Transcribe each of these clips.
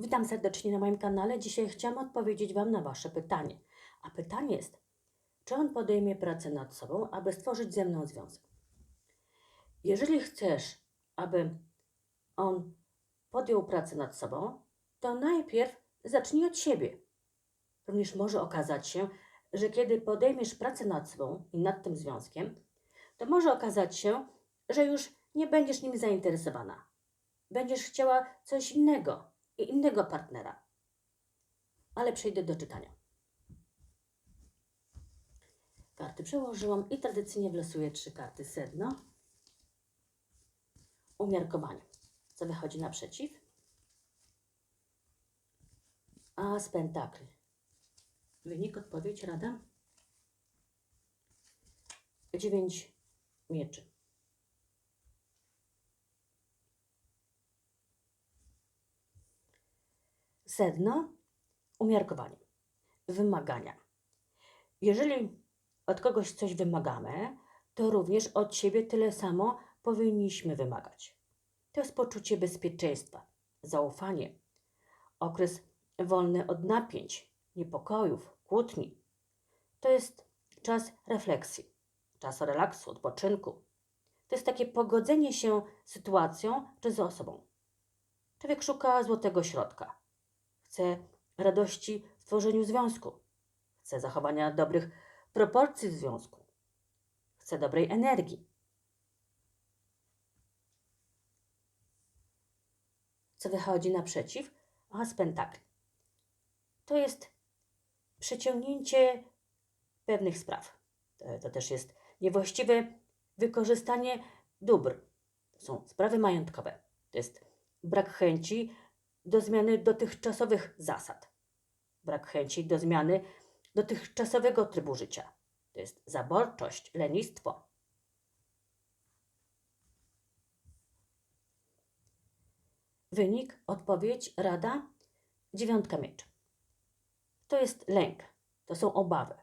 Witam serdecznie na moim kanale. Dzisiaj chciałam odpowiedzieć Wam na Wasze pytanie. A pytanie jest, czy on podejmie pracę nad sobą, aby stworzyć ze mną związek? Jeżeli chcesz, aby on podjął pracę nad sobą, to najpierw zacznij od siebie. Również może okazać się, że kiedy podejmiesz pracę nad sobą i nad tym związkiem, to może okazać się, że już nie będziesz nim zainteresowana. Będziesz chciała coś innego i innego partnera. Ale przejdę do czytania. Karty przełożyłam i tradycyjnie wlosuję trzy karty sedno. Umiarkowanie. Co wychodzi naprzeciw? A z pentakli. Wynik, odpowiedź, rada? Dziewięć mieczy. Sedno, umiarkowanie, wymagania. Jeżeli od kogoś coś wymagamy, to również od siebie tyle samo powinniśmy wymagać. To jest poczucie bezpieczeństwa, zaufanie, okres wolny od napięć, niepokojów, kłótni. To jest czas refleksji, czas relaksu, odpoczynku. To jest takie pogodzenie się z sytuacją czy z osobą. Człowiek szuka złotego środka. Chce radości w tworzeniu związku. Chce zachowania dobrych proporcji w związku. Chce dobrej energii. Co wychodzi naprzeciw? A z pentakli. To jest przeciągnięcie pewnych spraw. To też jest niewłaściwe wykorzystanie dóbr. To są sprawy majątkowe. To jest brak chęci do zmiany dotychczasowych zasad. Brak chęci do zmiany dotychczasowego trybu życia. To jest zaborczość, lenistwo. Wynik, odpowiedź, rada, dziewiątka mieczy. To jest lęk, to są obawy.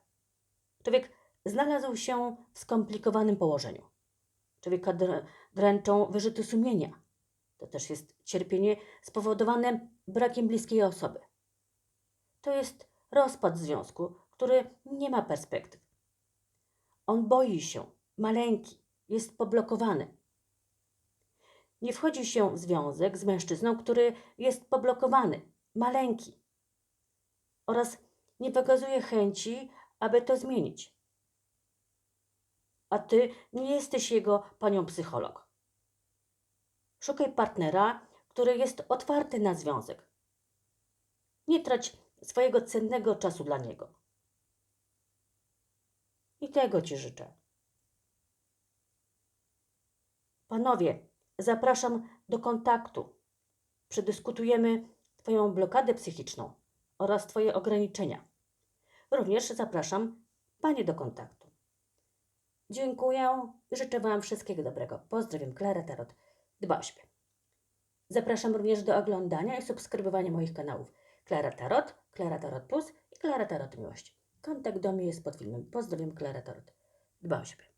Człowiek znalazł się w skomplikowanym położeniu. Człowieka dr- dręczą wyrzuty sumienia. To też jest cierpienie spowodowane brakiem bliskiej osoby. To jest rozpad związku, który nie ma perspektyw. On boi się, maleńki, jest poblokowany. Nie wchodzi się w związek z mężczyzną, który jest poblokowany, maleńki oraz nie wykazuje chęci, aby to zmienić. A ty nie jesteś jego panią psycholog. Szukaj partnera, który jest otwarty na związek. Nie trać swojego cennego czasu dla niego. I tego ci życzę. Panowie, zapraszam do kontaktu. Przedyskutujemy Twoją blokadę psychiczną oraz Twoje ograniczenia. Również zapraszam Panie do kontaktu. Dziękuję i życzę Wam wszystkiego dobrego. Pozdrawiam, Klara Tarot. Dba o siebie. Zapraszam również do oglądania i subskrybowania moich kanałów Klara Tarot, Klara Tarot Plus i Klara Tarot Miłość. Kontakt do mnie jest pod filmem. Pozdrawiam, Klara Tarot. Dba o siebie.